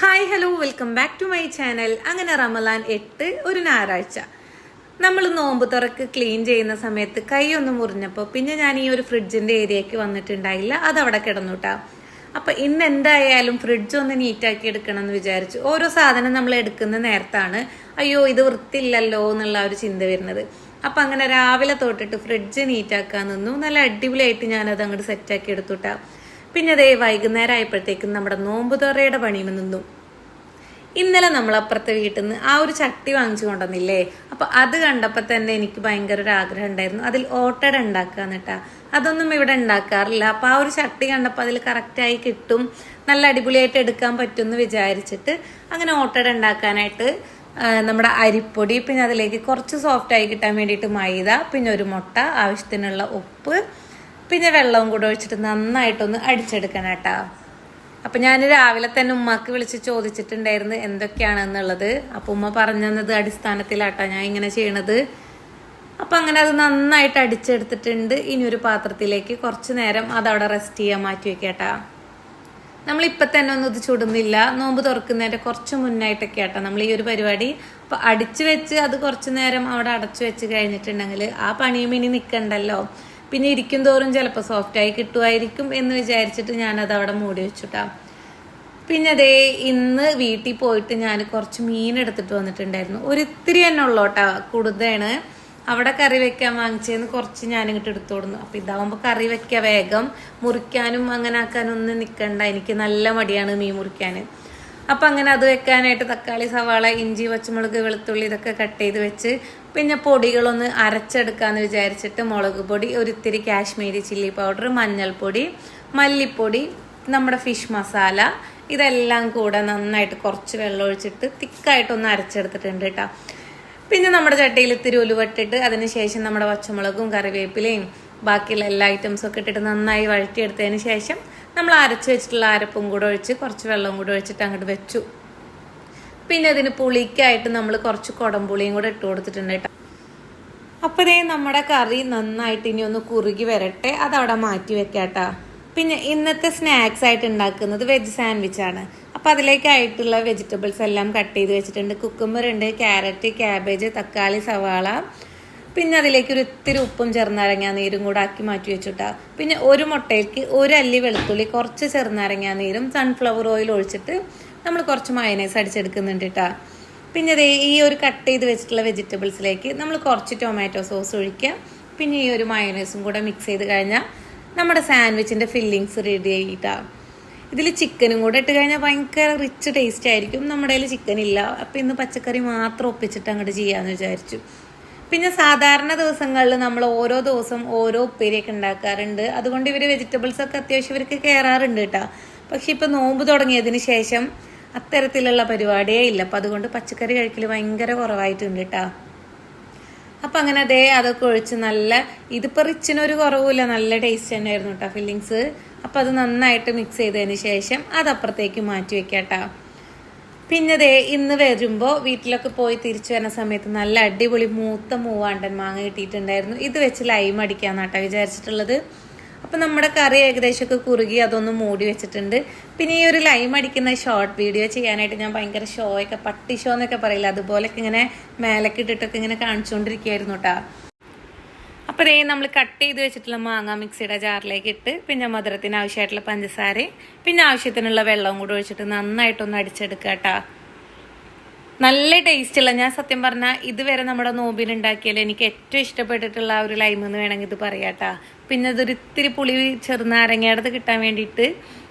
Hi hello welcome back to my channel അങ്ങനെ റമലാൻ എട്ട് ഒരു ഞായറാഴ്ച. നമ്മൾ നോമ്പ് തുറക്ക് ക്ലീൻ ചെയ്യുന്ന സമയത്ത് കൈ ഒന്ന് മുറിഞ്ഞപ്പോൾ പിന്നെ ഞാൻ ഈ ഒരു ഫ്രിഡ്ജിന്റെ ഏരിയയ്ക്ക് വന്നിട്ടുണ്ടായില്ല. അത് അവിടെ കിടന്നുട്ടാ. അപ്പൊ ഇന്ന് എന്തായാലും ഫ്രിഡ്ജ് ഒന്ന് നീറ്റാക്കി എടുക്കണം എന്ന് വിചാരിച്ചു. ഓരോ സാധനം നമ്മൾ എടുക്കുന്ന നേരത്താണ്. അയ്യോ ഇത് വൃത്തിയില്ലല്ലോ എന്നുള്ള ഒരു ചിന്ത വരുന്നത്. അപ്പം അങ്ങനെ രാവിലെ തൊട്ടിട്ട് ഫ്രിഡ്ജ് നീറ്റാക്കാൻ നിന്നു. നല്ല അടിപൊളിയായിട്ട് ഞാനത് അങ്ങോട്ട് സെറ്റാക്കി എടുത്തുട്ടാ. പിന്നെ അതേ വൈകുന്നേരം ആയപ്പോഴത്തേക്കും നമ്മുടെ നോമ്പുതോറയുടെ പണിയും നിന്നു. ഇന്നലെ നമ്മൾ അപ്പുറത്തെ വീട്ടിൽ നിന്ന് ആ ഒരു ചട്ടി വാങ്ങിച്ചു കൊണ്ടുവന്നില്ലേ? അപ്പൊ അത് കണ്ടപ്പോൾ തന്നെ എനിക്ക് ഭയങ്കര ഒരു ആഗ്രഹം ഉണ്ടായിരുന്നു. അതിൽ ഓട്ടട ഉണ്ടാക്കുക എന്നിട്ടാ. അതൊന്നും ഇവിടെ ഉണ്ടാക്കാറില്ല. അപ്പൊ ആ ഒരു ചട്ടി കണ്ടപ്പോൾ അതിൽ കറക്റ്റായി കിട്ടും. നല്ല അടിപൊളിയായിട്ട് എടുക്കാൻ പറ്റും എന്ന് വിചാരിച്ചിട്ട് അങ്ങനെ ഓട്ടട ഉണ്ടാക്കാനായിട്ട് നമ്മുടെ അരിപ്പൊടി പിന്നെ അതിലേക്ക് കുറച്ച് സോഫ്റ്റ് ആയി കിട്ടാൻ വേണ്ടിയിട്ട് മൈദ പിന്നെ ഒരു മുട്ട ആവശ്യത്തിനുള്ള ഉപ്പ് പിന്നെ വെള്ളവും കൂടെ ഒഴിച്ചിട്ട് നന്നായിട്ടൊന്ന് അടിച്ചെടുക്കണം കേട്ടോ അപ്പം ഞാൻ രാവിലെ തന്നെ ഉമ്മക്ക് വിളിച്ച് ചോദിച്ചിട്ടുണ്ടായിരുന്നു എന്തൊക്കെയാണെന്നുള്ളത് അപ്പം ഉമ്മ പറഞ്ഞു തന്നത് അടിസ്ഥാനത്തിലാട്ടാ ഞാൻ ഇങ്ങനെ ചെയ്യണത്. അപ്പം അങ്ങനെ അത് നന്നായിട്ട് അടിച്ചെടുത്തിട്ടുണ്ട്. ഇനി ഒരു പാത്രത്തിലേക്ക് കുറച്ച് നേരം അതവിടെ റെസ്റ്റ് ചെയ്യാൻ മാറ്റി വെക്കേട്ടാ നമ്മൾ ഇപ്പൊ തന്നെ ഒന്നും ഇത് ചുടുന്നില്ല. നോമ്പ് തുറക്കുന്നതിന്റെ കുറച്ച് മുന്നായിട്ടൊക്കെ ആട്ടോ നമ്മൾ ഈ ഒരു പരിപാടി. അപ്പോൾ അടിച്ചു വെച്ച് അത് കുറച്ച് നേരം അവിടെ അടച്ചു വെച്ച് കഴിഞ്ഞിട്ടുണ്ടെങ്കിൽ ആ പണിയും ഇനി നിൽക്കണ്ടല്ലോ പിന്നെ ഇരിക്കും തോറും ചിലപ്പോൾ സോഫ്റ്റ് ആയി കിട്ടുമായിരിക്കും എന്ന് വിചാരിച്ചിട്ട് ഞാനത് അവിടെ മൂടി വെച്ചുട്ടാ. പിന്നെ അതേ ഇന്ന് വീട്ടിൽ പോയിട്ട് ഞാൻ കുറച്ച് മീൻ എടുത്തിട്ട് വന്നിട്ടുണ്ടായിരുന്നു. ഒരിത്തിരി തന്നെ ഉള്ളോട്ടാ കൂടുതലാണ്. അവിടെ കറി വെക്കാൻ വാങ്ങിച്ചതെന്ന് കുറച്ച് ഞാനിങ്ങോട്ട് എടുത്തു കൊടുന്നു അപ്പം ഇതാവുമ്പോൾ കറി വെക്കുക വേഗം. മുറിക്കാനും അങ്ങനെ ആക്കാനും ഒന്നും നിൽക്കണ്ട എനിക്ക് നല്ല മടിയാണ് മീൻ മുറിക്കാൻ അപ്പൊ അങ്ങനെ അത് വെക്കാനായിട്ട് തക്കാളി സവാള ഇഞ്ചി പച്ചമുളക് വെളുത്തുള്ളി ഇതൊക്കെ കട്ട് ചെയ്ത് വെച്ച് പിന്നെ പൊടികളൊന്ന് അരച്ചെടുക്കാമെന്ന് വിചാരിച്ചിട്ട് മുളക് പൊടി ഒരിത്തിരി കാശ്മീരി ചില്ലി പൗഡർ മഞ്ഞൾപ്പൊടി മല്ലിപ്പൊടി നമ്മുടെ ഫിഷ് മസാല ഇതെല്ലാം കൂടെ നന്നായിട്ട് കുറച്ച് വെള്ളം ഒഴിച്ചിട്ട് തിക്കായിട്ടൊന്ന് അരച്ചെടുത്തിട്ടുണ്ട് കേട്ടോ പിന്നെ നമ്മുടെ ചട്ടിയിൽ ഇത്തിരി ഉലുവട്ടിട്ട് അതിനുശേഷം നമ്മുടെ പച്ചമുളകും കറിവേപ്പിലയും ബാക്കിയുള്ള എല്ലാ ഐറ്റംസും ഒക്കെ ഇട്ടിട്ട് നന്നായി വഴറ്റിയെടുത്തതിന് ശേഷം നമ്മൾ അരച്ച് വെച്ചിട്ടുള്ള അരപ്പും കൂടെ ഒഴിച്ച് കുറച്ച് വെള്ളവും കൂടെ ഒഴിച്ചിട്ട് അങ്ങോട്ട് വെച്ചു. പിന്നെ അതിന് പുളിക്കായിട്ട് നമ്മൾ കുറച്ച് കുടംപുളിയും കൂടെ ഇട്ട് കൊടുത്തിട്ടുണ്ട് കേട്ടോ. അപ്പോഴേ നമ്മുടെ കറി നന്നായിട്ട് ഇനി ഒന്ന് കുറുകി വരട്ടെ. അതവിടെ മാറ്റി വെക്കാട്ടാ പിന്നെ ഇന്നത്തെ സ്നാക്സ് ആയിട്ട് ഉണ്ടാക്കുന്നത് വെജ് ആണ്. അപ്പം അതിലേക്കായിട്ടുള്ള വെജിറ്റബിൾസ് എല്ലാം കട്ട് ചെയ്ത് വെച്ചിട്ടുണ്ട്. കുക്കുമ്പർ ഉണ്ട് ക്യാരറ്റ് ക്യാബേജ് തക്കാളി സവാള പിന്നെ അതിലേക്ക് ഒരു ഇത്തിരി ഉപ്പും ചെറുനാരങ്ങ നീരും കൂടെ ആക്കി മാറ്റി വെച്ചിട്ടാ. പിന്നെ ഒരു മുട്ടയ്ക്ക് ഒരു അല്ലി വെളുത്തുള്ളി കുറച്ച് ചെറുനാരങ്ങ നീരും സൺഫ്ലവർ ഓയിൽ ഒഴിച്ചിട്ട് നമ്മൾ കുറച്ച് മയനൈസ് അടിച്ചെടുക്കുന്നുണ്ട് കേട്ടാ പിന്നെ അതേ ഈ ഒരു കട്ട് ചെയ്ത് വെച്ചിട്ടുള്ള വെജിറ്റബിൾസിലേക്ക് നമ്മൾ കുറച്ച് ടൊമാറ്റോ സോസ് ഒഴിക്കുക. പിന്നെ ഈ ഒരു മയനൈസും കൂടെ മിക്സ് ചെയ്ത് കഴിഞ്ഞാൽ നമ്മുടെ സാൻഡ്വിച്ചിന്റെ ഫില്ലിങ്സ് റെഡി ആയിട്ടാ. ഇതിൽ ചിക്കനും കൂടെ ഇട്ട് കഴിഞ്ഞാൽ ഭയങ്കര റിച്ച് ടേസ്റ്റ് ആയിരിക്കും. നമ്മുടെ കയ്യിൽ ചിക്കൻ ഇല്ല. അപ്പം ഇന്ന് പച്ചക്കറി മാത്രം ഒപ്പിച്ചിട്ട് അങ്ങോട്ട് ചെയ്യാമെന്ന് വിചാരിച്ചു. പിന്നെ സാധാരണ ദിവസങ്ങളിൽ നമ്മൾ ഓരോ ദിവസം ഓരോ ഉപ്പേരിയൊക്കെ ഉണ്ടാക്കാറുണ്ട്. അതുകൊണ്ട് ഇവർ വെജിറ്റബിൾസ് ഒക്കെ അത്യാവശ്യം ഇവർക്ക് കയറാറുണ്ട് കേട്ടോ. പക്ഷെ ഇപ്പൊ നോമ്പ് തുടങ്ങിയതിന് ശേഷം അത്തരത്തിലുള്ള പരിപാടിയേ ഇല്ല. അപ്പൊ അതുകൊണ്ട് പച്ചക്കറി കഴിക്കൽ ഭയങ്കര കുറവായിട്ടുണ്ട് കേട്ടോ. അപ്പൊ അങ്ങനെ അതേ അതൊക്കെ ഒഴിച്ച് നല്ല ഇതിപ്പോ റിച്ചിനൊരു കുറവുമില്ല. നല്ല ടേസ്റ്റ് തന്നെയായിരുന്നു കേട്ടോ ഫില്ലിങ്സ് അപ്പൊ അത് നന്നായിട്ട് മിക്സ് ചെയ്തതിന് ശേഷം അത് മാറ്റി വെക്കാട്ടാ പിന്നെ ദേ ഇന്ന് വരുമ്പോൾ വീട്ടിലൊക്കെ പോയി തിരിച്ചു വരുന്ന സമയത്ത് നല്ല അടിപൊളി മൂത്ത മൂവാണ്ടൻ മാങ്ങ കിട്ടിയിട്ടുണ്ടായിരുന്നു. ഇത് വെച്ച് ലൈം അടിക്കാന്നാട്ടാ വിചാരിച്ചിട്ടുള്ളത്. അപ്പം നമ്മുടെ കറി ഏകദേശമൊക്കെ കുറുകി അതൊന്ന് മൂടി വെച്ചിട്ടുണ്ട്. പിന്നെ ഈ ഒരു ലൈം അടിക്കുന്ന ഷോർട്ട് വീഡിയോ ചെയ്യാനായിട്ട് ഞാൻ ഭയങ്കര ഷോയൊക്കെ പട്ടി ഷോ എന്നൊക്കെ പറയില്ല? അതുപോലൊക്കെ ഇങ്ങനെ മേലക്കിട്ടിട്ടൊക്കെ ഇങ്ങനെ കാണിച്ചുകൊണ്ടിരിക്കുകയായിരുന്നു കേട്ടാ അപ്പൊ ദേ നമ്മൾ കട്ട് ചെയ്ത് വെച്ചിട്ടുള്ള മാങ്ങ മിക്സിയുടെ ജാറിലേക്ക് ഇട്ട് പിന്നെ മധുരത്തിന് ആവശ്യമായിട്ടുള്ള പഞ്ചസാരയും പിന്നെ ആവശ്യത്തിനുള്ള വെള്ളവും കൂടെ ഒഴിച്ചിട്ട് നന്നായിട്ടൊന്ന് അടിച്ചെടുക്കുക കേട്ടോ നല്ല ടേസ്റ്റുള്ള ഞാൻ സത്യം പറഞ്ഞാൽ ഇതുവരെ നമ്മുടെ നോമ്പിന് ഉണ്ടാക്കിയാൽ എനിക്ക് ഏറ്റവും ഇഷ്ടപ്പെട്ടിട്ടുള്ള ആ ഒരു ലൈം എന്ന് വേണമെങ്കിൽ ഇത് പറയാം കേട്ടോ പിന്നെ ഇതൊരിത്തിരി പുളി ചെറുനാരങ്ങയുടെ കിട്ടാൻ വേണ്ടിയിട്ട്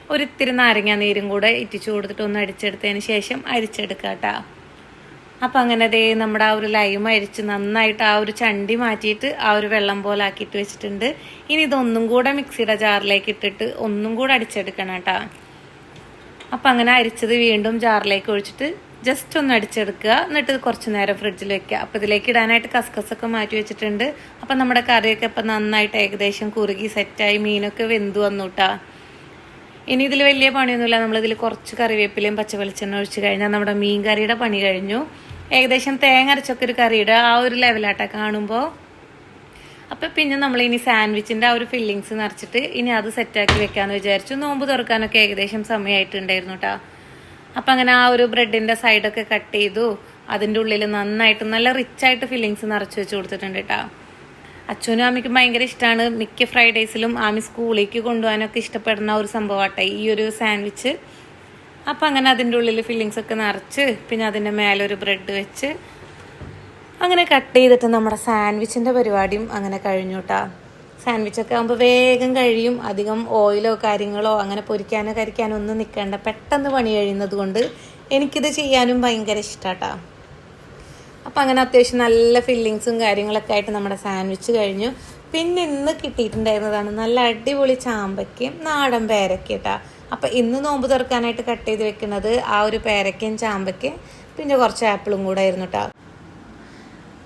ഒരിത്തിരി നാരങ്ങ നീരും കൂടെ ഇറ്റിച്ചു കൊടുത്തിട്ട് ഒന്ന് അടിച്ചെടുത്തതിന് ശേഷം അരിച്ചെടുക്കാട്ടാ അപ്പം അങ്ങനെ ദേ നമ്മുടെ ആ ഒരു ലൈം അരിച്ച് നന്നായിട്ട് ആ ഒരു ചണ്ടി മാറ്റിയിട്ട് ആ ഒരു വെള്ളം പോലെ ആക്കിയിട്ട് വെച്ചിട്ടുണ്ട്. ഇനി ഇതൊന്നും കൂടെ മിക്സിയുടെ ജാറിലേക്ക് ഇട്ടിട്ട് ഒന്നും കൂടെ അടിച്ചെടുക്കണം കേട്ടോ. അപ്പം അങ്ങനെ അരിച്ചത് വീണ്ടും ജാറിലേക്ക് ഒഴിച്ചിട്ട് ജസ്റ്റ് ഒന്ന് അടിച്ചെടുക്കുക. എന്നിട്ട് കുറച്ച് നേരം ഫ്രിഡ്ജിൽ വെക്കുക. അപ്പം ഇതിലേക്ക് ഇടാനായിട്ട് കസ്കസൊക്കെ മാറ്റി വെച്ചിട്ടുണ്ട്. അപ്പം നമ്മുടെ കറിയൊക്കെ ഇപ്പം നന്നായിട്ട് ഏകദേശം കുറുകി സെറ്റായി. മീനൊക്കെ വെന്തു വന്നു കേട്ടാ ഇനി ഇതിൽ വലിയ പണിയൊന്നുമില്ല. നമ്മളിതിൽ കുറച്ച് കറിവേപ്പിലയും പച്ചവെളിച്ചെണ്ണ ഒഴിച്ച് കഴിഞ്ഞാൽ നമ്മുടെ മീൻ കറിയുടെ പണി കഴിഞ്ഞു. ഏകദേശം തേങ്ങ അരച്ചൊക്കെ ഒരു കറിയുടെ ആ ഒരു ലെവലാട്ട കാണുമ്പോൾ അപ്പം പിന്നെ നമ്മൾ ഇനി സാൻഡ്വിച്ചിന്റെ ആ ഒരു ഫില്ലിങ്സ് നിറച്ചിട്ട് ഇനി അത് സെറ്റാക്കി വെക്കാമെന്ന് വിചാരിച്ചു. നോമ്പ് തുറക്കാനൊക്കെ ഏകദേശം സമയമായിട്ടുണ്ടായിരുന്നു കേട്ടോ അപ്പം അങ്ങനെ ആ ഒരു ബ്രെഡിന്റെ സൈഡൊക്കെ കട്ട് ചെയ്തു. അതിന്റെ ഉള്ളിൽ നന്നായിട്ട് നല്ല റിച്ചായിട്ട് ഫില്ലിങ്സ് നിറച്ച് വെച്ച് കൊടുത്തിട്ടുണ്ട് കേട്ടോ അച്ഛനും ആമിക്കും ഭയങ്കര ഇഷ്ടമാണ് മിക്ക ഫ്രൈഡേയ്സിലും ആമി സ്കൂളിലേക്ക് കൊണ്ടുപോകാനൊക്കെ ഇഷ്ടപ്പെടുന്ന ഒരു സംഭവമാട്ടെ ഈ ഒരു സാൻഡ്വിച്ച് അപ്പം അങ്ങനെ അതിന്റെ ഉള്ളിൽ ഫില്ലിങ്സ് ഒക്കെ നിറച്ച് പിന്നെ അതിന്റെ മേലെ ഒരു ബ്രെഡ് വെച്ച് അങ്ങനെ കട്ട് ചെയ്തിട്ട് നമ്മുടെ സാൻഡ്വിച്ചിന്റെ പരിപാടിയും അങ്ങനെ കഴിഞ്ഞു കേട്ടോ സാൻഡ്വിച്ചൊക്കെ ആകുമ്പോൾ വേഗം കഴിയും. അധികം ഓയിലോ കാര്യങ്ങളോ അങ്ങനെ പൊരിക്കാനോ കരിക്കാനോ ഒന്നും നിൽക്കേണ്ട പെട്ടെന്ന് പണി കഴിയുന്നത് കൊണ്ട് എനിക്കിത് ചെയ്യാനും ഭയങ്കര ഇഷ്ടാട്ടാ അപ്പം അങ്ങനെ അത്യാവശ്യം നല്ല ഫില്ലിങ്സും കാര്യങ്ങളൊക്കെ ആയിട്ട് നമ്മുടെ സാൻഡ്വിച്ച് കഴിഞ്ഞു. പിന്നെ ഇന്ന് കിട്ടിയിട്ടുണ്ടായിരുന്നതാണ് നല്ല അടിപൊളി ചാമ്പയ്ക്കും നാടൻ പേരയ്ക്ക അപ്പം ഇന്ന് നോമ്പ് തുറക്കാനായിട്ട് കട്ട് ചെയ്ത് വെക്കുന്നത് ആ ഒരു പേരക്കയും ചാമ്പയ്ക്കും പിന്നെ കുറച്ച് ആപ്പിളും കൂടെ ആയിരുന്നു കേട്ടോ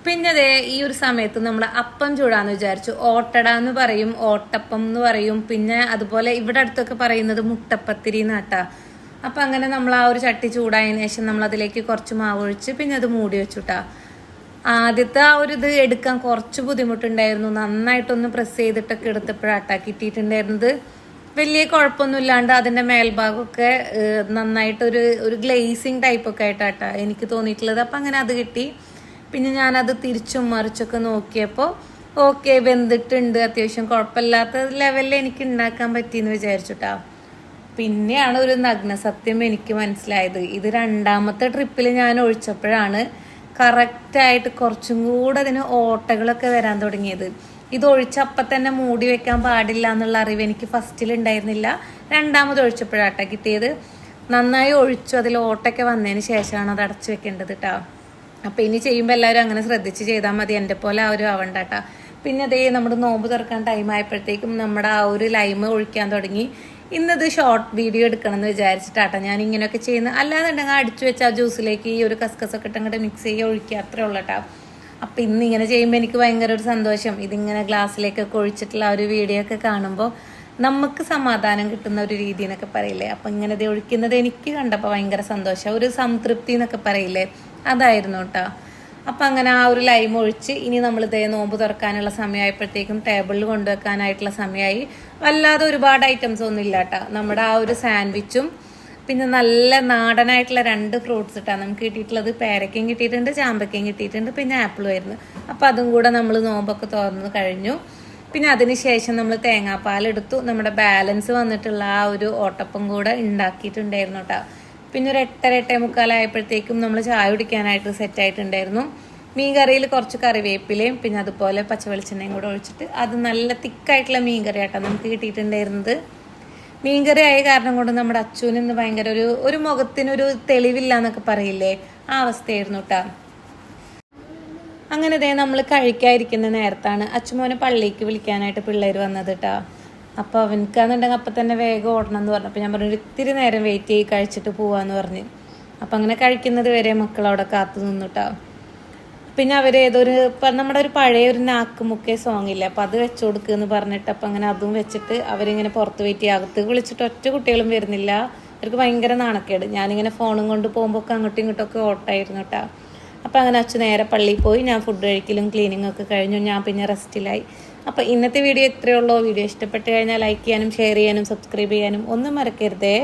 പിന്നെ അതേ ഈ ഒരു സമയത്ത് നമ്മൾ അപ്പം ചൂടാന്ന് വിചാരിച്ചു. ഓട്ടട എന്ന് പറയും ഓട്ടപ്പം എന്ന് പറയും. പിന്നെ അതുപോലെ ഇവിടെ അടുത്തൊക്കെ പറയുന്നത് മുട്ടപ്പത്തിരി എന്നാട്ടാ അപ്പം അങ്ങനെ നമ്മൾ ആ ഒരു ചട്ടി ചൂടായതിനു ശേഷം നമ്മൾ അതിലേക്ക് കുറച്ച് മാവ് ഒഴിച്ച് പിന്നെ അത് മൂടി വെച്ചുട്ടാ ആദ്യത്തെ ആ ഒരു ഇത് എടുക്കാൻ കുറച്ച് ബുദ്ധിമുട്ടുണ്ടായിരുന്നു. നന്നായിട്ടൊന്ന് പ്രസ് ചെയ്തിട്ടൊക്കെ എടുത്തപ്പോഴാട്ടാ കിട്ടിയിട്ടുണ്ടായിരുന്നത്. വലിയ കുഴപ്പമൊന്നുമില്ലാണ്ട് അതിന്റെ മേൽഭാഗമൊക്കെ നന്നായിട്ട് നന്നായിട്ടൊരു ഒരു ഗ്ലേസിങ് ടൈപ്പൊക്കെ ആയിട്ടാട്ടാ എനിക്ക് തോന്നിയിട്ടുള്ളത്. അപ്പം അങ്ങനെ അത് കിട്ടി. പിന്നെ ഞാനത് തിരിച്ചും മറിച്ചൊക്കെ നോക്കിയപ്പോൾ ഓക്കെ വെന്തിട്ടുണ്ട് അത്യാവശ്യം കുഴപ്പമില്ലാത്ത ലെവലിൽ എനിക്ക് ഉണ്ടാക്കാൻ പറ്റിയെന്ന് വിചാരിച്ചുട്ടാ. പിന്നെയാണ് ഒരു നഗ്ന സത്യം എനിക്ക് മനസ്സിലായത്. ഇത് രണ്ടാമത്തെ ട്രിപ്പിൽ ഞാൻ ഒഴിച്ചപ്പോഴാണ് കറക്റ്റായിട്ട് കുറച്ചും കൂടെ അതിന് ഓട്ടകളൊക്കെ വരാൻ തുടങ്ങിയത്. ഇത് ഒഴിച്ചപ്പം തന്നെ മൂടി വെക്കാൻ പാടില്ല എന്നുള്ള അറിവ് എനിക്ക് ഫസ്റ്റിൽ ഉണ്ടായിരുന്നില്ല രണ്ടാമത് ഒഴിച്ചപ്പോഴാട്ട കിട്ടിയത്. നന്നായി ഒഴിച്ചു അതിൽ ഓട്ടൊക്കെ വന്നതിന് ശേഷമാണ് അത് അടച്ചു വെക്കേണ്ടത് കേട്ടോ അപ്പം ഇനി ചെയ്യുമ്പോൾ എല്ലാവരും അങ്ങനെ ശ്രദ്ധിച്ച് ചെയ്താൽ മതി എന്റെ പോലെ ആ ഒരു ആവണ്ട കേട്ടോ പിന്നെ അതേ നമ്മുടെ നോമ്പ് തുറക്കാൻ ടൈം ആയപ്പോഴത്തേക്കും നമ്മുടെ ആ ഒരു ലൈമ് ഒഴിക്കാൻ തുടങ്ങി. ഇന്നത് ഷോർട്ട് വീഡിയോ എടുക്കണം എന്ന് വിചാരിച്ചിട്ടാട്ടോ ഞാൻ ഇങ്ങനെയൊക്കെ ചെയ്യുന്നത് അല്ലാതെ ഉണ്ടെങ്കിൽ അടിച്ചു വെച്ചാൽ ജ്യൂസിലേക്ക് ഈ ഒരു കസ്കസൊക്കെ ഇട്ട് അങ്ങോട്ട് മിക്സ് ചെയ്യുക ഒഴിക്കുക അത്രേ ഉള്ളൂ കേട്ടോ അപ്പം ഇന്ന് ഇങ്ങനെ ചെയ്യുമ്പോൾ എനിക്ക് ഭയങ്കര ഒരു സന്തോഷം. ഇതിങ്ങനെ ഗ്ലാസ്സിലേക്കൊക്കെ ഒഴിച്ചിട്ടുള്ള ഒരു വീഡിയോ ഒക്കെ കാണുമ്പോൾ നമുക്ക് സമാധാനം കിട്ടുന്ന ഒരു രീതി എന്നൊക്കെ പറയില്ലേ? അപ്പം ഇങ്ങനെ ഇത് ഒഴിക്കുന്നത് എനിക്ക് കണ്ടപ്പോൾ ഭയങ്കര സന്തോഷം. ഒരു സംതൃപ്തി എന്നൊക്കെ പറയില്ലേ? അതായിരുന്നു കേട്ടോ അപ്പം അങ്ങനെ ആ ഒരു ലൈം ഒഴിച്ച് ഇനി നമ്മൾ ഇതേ നോമ്പ് തുറക്കാനുള്ള സമയമായപ്പോഴത്തേക്കും ടേബിളിൽ കൊണ്ടുവെക്കാനായിട്ടുള്ള സമയമായി. വല്ലാതെ ഒരുപാട് ഐറ്റംസ് ഒന്നും ഇല്ല കേട്ടോ നമ്മുടെ ആ ഒരു സാൻഡ്വിച്ചും പിന്നെ നല്ല നാടനായിട്ടുള്ള രണ്ട് ഫ്രൂട്ട്സ് ഇട്ടാണ് നമുക്ക് കിട്ടിയിട്ടുള്ളത്. പേരക്കയും കിട്ടിയിട്ടുണ്ട് ചാമ്പക്കയും കിട്ടിയിട്ടുണ്ട് പിന്നെ ആപ്പിളും ആയിരുന്നു. അപ്പോൾ അതും കൂടെ നമ്മൾ നോമ്പൊക്കെ തുറന്ന് കഴിഞ്ഞു. പിന്നെ അതിന് ശേഷം നമ്മൾ തേങ്ങാപ്പാൽ എടുത്തു. നമ്മുടെ ബാലൻസ് വന്നിട്ടുള്ള ആ ഒരു ഓട്ടപ്പം കൂടെ ഉണ്ടാക്കിയിട്ടുണ്ടായിരുന്നു കേട്ടോ. പിന്നെ ഒരു എട്ടര എട്ടേ മുക്കാലായപ്പോഴത്തേക്കും നമ്മൾ ചായ കുടിക്കാനായിട്ട് സെറ്റ് ആയിട്ടുണ്ടായിരുന്നു. മീൻ കറിയിൽ കുറച്ച് കറിവേപ്പിലയും പിന്നെ അതുപോലെ പച്ചവെളിച്ചെണ്ണയും കൂടെ ഒഴിച്ചിട്ട് അത് നല്ല തിക്കായിട്ടുള്ള മീൻ കറി ആട്ടോ നമുക്ക് കിട്ടിയിട്ടുണ്ടായിരുന്നത്. മീൻകറി ആയ കാരണം കൊണ്ട് നമ്മുടെ ഇന്ന് ഭയങ്കര ഒരു ഒരു മുഖത്തിനൊരു തെളിവില്ല എന്നൊക്കെ പറയില്ലേ? ആ അവസ്ഥയായിരുന്നു കേട്ടാ അങ്ങനെ ദേ നമ്മൾ കഴിക്കാതിരിക്കുന്ന നേരത്താണ് അച്ഛമോനെ പള്ളിക്ക് വിളിക്കാനായിട്ട് പിള്ളേർ വന്നത് കേട്ടാ അപ്പോൾ അവനക്കാന്നുണ്ടെങ്കിൽ അപ്പം തന്നെ വേഗം ഓടണം എന്ന് പറഞ്ഞു. അപ്പോൾ ഞാൻ പറഞ്ഞു "ഒരു ഇത്തിരി നേരം വെയിറ്റ് ചെയ്ത് കഴിച്ചിട്ട് പോവാന്ന് പറഞ്ഞ്. അപ്പം അങ്ങനെ കഴിക്കുന്നത് വരെ മക്കൾ അവിടെ കാത്തു നിന്നുട്ടാ പിന്നെ അവർ ഏതൊരു നമ്മുടെ ഒരു പഴയ ഒരു നാക്ക് മുക്കേ സോങ് ഇല്ല? അപ്പം അത് വെച്ചു കൊടുക്കുക പറഞ്ഞിട്ട് അപ്പം അങ്ങനെ അതും വെച്ചിട്ട് അവരിങ്ങനെ പുറത്ത് പോയിട്ട് അകത്ത് വിളിച്ചിട്ട് ഒറ്റ കുട്ടികളും വരുന്നില്ല. അവർക്ക് ഭയങ്കര നാണക്കേട്. ഞാനിങ്ങനെ ഫോണും കൊണ്ട് പോകുമ്പോൾ ഒക്കെ അങ്ങോട്ടും ഇങ്ങോട്ടും ഒക്കെ ഓട്ടായിരുന്നു കേട്ടോ അപ്പം അങ്ങനെ അച്ഛൻ നേരെ പള്ളിയിൽ പോയി. ഞാൻ ഫുഡ് കഴിക്കലും ക്ലീനിങ് ഒക്കെ കഴിഞ്ഞു. ഞാൻ പിന്നെ റെസ്റ്റിലായി അപ്പോൾ ഇന്നത്തെ വീഡിയോ ഇത്രയേ ഉള്ളൂ. വീഡിയോ ഇഷ്ടപ്പെട്ട് കഴിഞ്ഞാൽ ലൈക്ക് ചെയ്യാനും ഷെയർ ചെയ്യാനും സബ്സ്ക്രൈബ് ചെയ്യാനും ഒന്നും മറക്കരുതേ.